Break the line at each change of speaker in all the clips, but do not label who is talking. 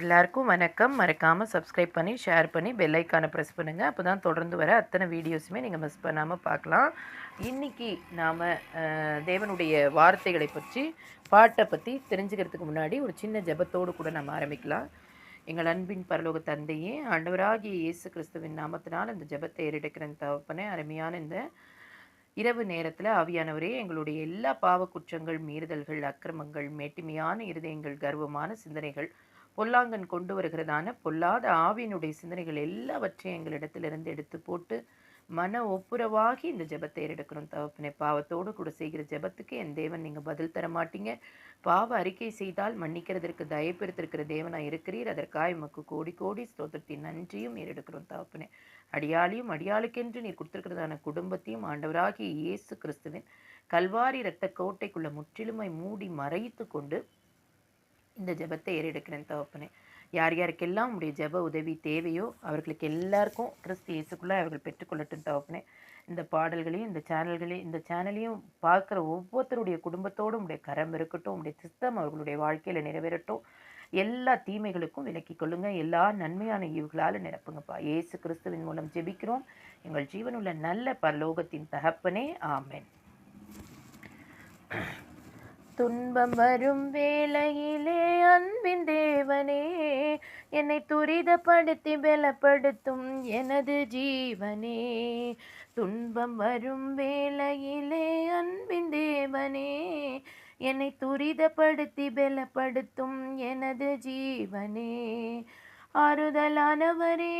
எல்லாருக்கும் வணக்கம். மறக்காமல் சப்ஸ்கிரைப் பண்ணி ஷேர் பண்ணி பெல் ஐக்கானை ப்ரெஸ் பண்ணுங்கள் அப்போ தான் தொடர்ந்து வர அத்தனை வீடியோஸுமே நீங்கள் மிஸ் பண்ணாமல் பார்க்கலாம் இன்றைக்கி நாம் தேவனுடைய வார்த்தைகளை பற்றி பாட்டை பற்றி தெரிஞ்சுக்கிறதுக்கு முன்னாடி ஒரு சின்ன ஜெபத்தோடு கூட நம்ம ஆரம்பிக்கலாம். எங்கள் அன்பின் பரலோக தந்தையே ஆண்டவராகிய இயேசு கிறிஸ்துவின் நாமத்தினால் இந்த ஜெபத்தை ஏறெடுக்கிற தவப்பனே அருமையான இந்த இரவு நேரத்தில் ஆவியானவரே எங்களுடைய எல்லா பாவ குற்றங்கள் மீறுதல்கள் அக்கிரமங்கள் மேட்டுமையான இருதயங்கள் கர்வமான சிந்தனைகள் பொல்லாங்கன் கொண்டு வருகிறதான பொல்லாத ஆவியினுடைய சிந்தனைகள் எல்லாவற்றையும் எங்களிடத்திலிருந்து எடுத்து போட்டு மன ஒப்புரவாகி இந்த ஜெபத்தை எடுக்கணும் தகப்பனே பாவத்தோடு கூட செய்கிற ஜெபத்துக்கு என் தேவன் நீங்கள் பதில் தர மாட்டீங்க. பாவ அறிக்கை செய்தால் மன்னிக்கிறதற்கு தயப்பெடுத்திருக்கிற தேவனாக இருக்கிறீர். அதற்காக எமக்கு கோடி கோடி ஸ்தோத்திரத்தின் நன்றியும் ஏறெடுக்கிறோம். தகப்பனே அடியாளியும் அடியாளுக்கென்று நீர் கொடுத்திருக்கிறதான குடும்பத்தையும் ஆண்டவராகிய இயேசு கிறிஸ்துவின் கல்வாரி இரத்த கோட்டைக்குள்ள முற்றிலுமை மூடி மறைத்து கொண்டு இந்த ஜெபத்தை ஏறெடுக்கிறேன் தகப்பனே. யார் யாருக்கெல்லாம் உடைய ஜெப உதவி தேவையோ அவர்களுக்கு எல்லாருக்கும் கிறிஸ்து இயேசுக்குள்ளே அவர்கள் பெற்றுக்கொள்ளட்டும் தகப்பனே. இந்த பாடல்களையும் இந்த சேனல்களையும் இந்த சேனலையும் பார்க்குற ஒவ்வொருத்தருடைய குடும்பத்தோடும் உடைய கரம் இருக்கட்டும் உடைய சிஸ்டம் அவர்களுடைய வாழ்க்கையில் நிறைவேறட்டும். எல்லா தீமைகளுக்கும் விலக்கி கொள்ளுங்க. எல்லா நன்மையான ஈவுகளால் நிரப்புங்கப்பா. இயேசு கிறிஸ்துவின் மூலம் ஜெபிக்கிறோம். எங்கள் ஜீவனுள்ள நல்ல பரலோகத்தின் தகப்பனே. ஆமென். துன்பம் வரும் வேளையிலே அன்பின் தேவனே என்னை துரிதப்படுத்தி பலப்படுத்தும் எனது ஜீவனே. துன்பம் வரும் வேளையிலே அன்பின் தேவனே என்னை துரிதப்படுத்தி பலப்படுத்தும் எனது ஜீவனே. ஆறுதலானவரே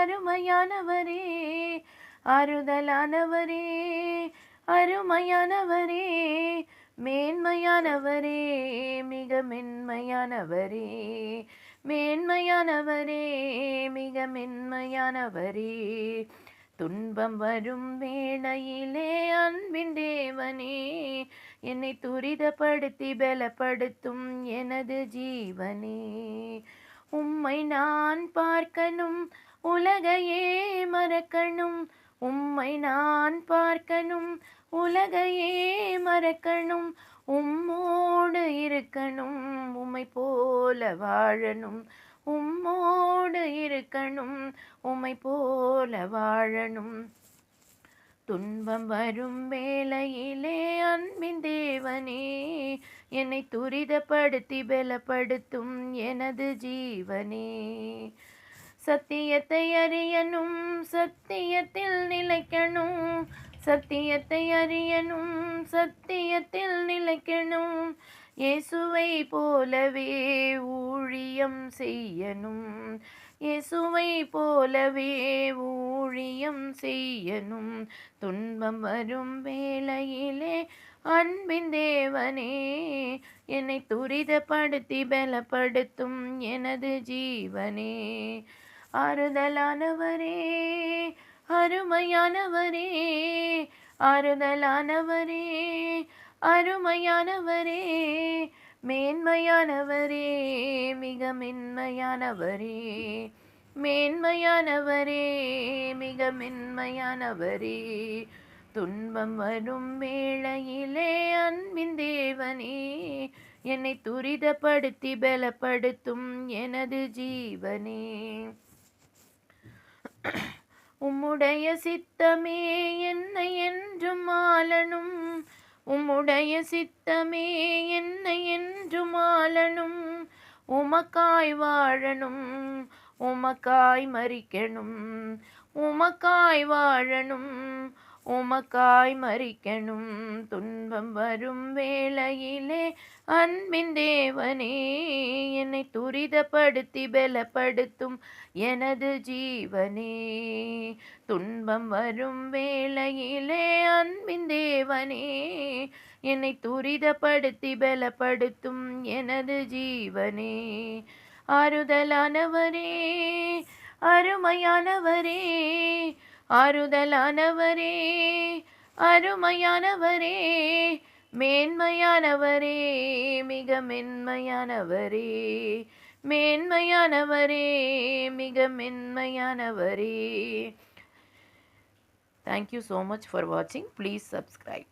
அருமையானவரே ஆறுதலானவரே அருமையானவரே மேன்மையானவரே மிக மென்மையானவரே. மேன்மையானவரே மிக மென்மையானவரே. துன்பம் வரும் வேளையிலே அன்பின் தேவனே என்னை துரிதப்படுத்தி பலப்படுத்தும் எனது ஜீவனே. உம்மை நான் பார்க்கணும் உலகையே மறக்கணும் உம்மை நான் பார்க்கணும் உலகையே மறக்கணும் உம்மோடு இருக்கணும் உம்மை போல வாழணும் உம்மோடு இருக்கணும் உம்மை போல வாழணும். துன்பம் வரும் வேளையிலே அன்பின் தேவனே என்னை துரிதப்படுத்தி பலப்படுத்தும் எனது ஜீவனே. சத்தியத்தை அறியணும் சத்தியத்தில் நிலைக்கணும். சத்தியத்தை அறியணும் சத்தியத்தில் நிலைக்கணும். இயேசுவை போலவே ஊழியம் செய்யணும். இயேசுவை போலவே ஊழியம் செய்யணும். துன்பம் வரும் வேளையிலே அன்பின் தேவனே என்னை துரிதப்படுத்தி பலப்படுத்தும் எனது ஜீவனே. ஆறுதலானவரே அருமையானவரே ஆறுதலானவரே அருமையானவரே மேன்மையானவரே மிக மென்மையானவரே மேன்மையானவரே மிக மென்மையானவரே. துன்பம் வரும் வேளையிலே அன்பின் தேவனே என்னை துரிதப்படுத்தி பலப்படுத்தும் எனது ஜீவனே. உம்முடைய சித்தமே என்னை என்றும் ஆளணும். உம்முடைய சித்தமே என்னை என்றும் ஆளணும். உமக்காய் வாழணும். உமக்காய் மறிக்கணும். உமக்காய் வாழணும். உமக்காய் மறிக்கணும். துன்பம் வரும் வேளையிலே அன்பின் தேவனே என்னை துரிதப்படுத்தி பலப்படுத்தும் எனது ஜீவனே. துன்பம் வரும் வேளையிலே அன்பின் தேவனே என்னை துரிதப்படுத்தி பலப்படுத்தும் எனது ஜீவனே. ஆறுதலானவரே அருமையானவரே ஆறுதலானவரே அருமையானவரே மேன்மையானவரே மிக மென்மையானவரே மேன்மையானவரே மிக மென்மையானவரே. Thank you so much for வாட்சிங் ப்ளீஸ் சப்ஸ்கிரைப்